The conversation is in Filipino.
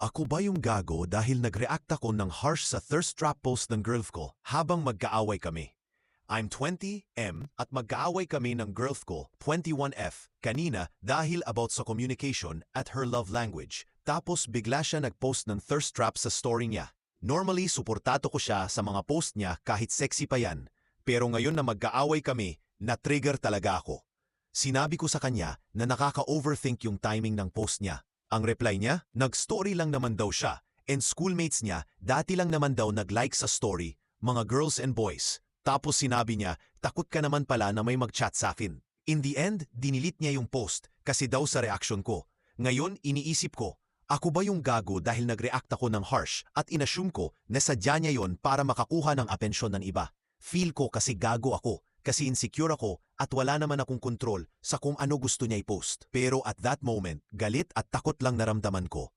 Ako ba yung gago dahil nag-react ako ng harsh sa thirst trap post ng girl ko habang magkaaway kami? I'm 20M at magkaaway kami ng girl ko, 21F, kanina dahil about sa communication at her love language. Tapos bigla siya nag-post ng thirst trap sa story niya. Normally, suportato ko siya sa mga post niya kahit sexy pa yan. Pero ngayon na magkaaway kami, na-trigger talaga ako. Sinabi ko sa kanya na nakaka-overthink yung timing ng post niya. Ang reply niya, nag-story lang naman daw siya and schoolmates niya dati lang naman daw nag-like sa story, mga girls and boys. Tapos sinabi niya, takot ka naman pala na may mag-chat sa akin. In the end, dinilit niya yung post kasi daw sa reaction ko. Ngayon, iniisip ko, ako ba yung gago dahil nag-react ako ng harsh at inassume ko na sadya niya yon para makakuha ng atensyon ng iba. Feel ko kasi gago ako, kasi insecure ako at wala naman akong kontrol sa kung ano gusto niya i-post. Pero at that moment, galit at takot lang naramdaman ko.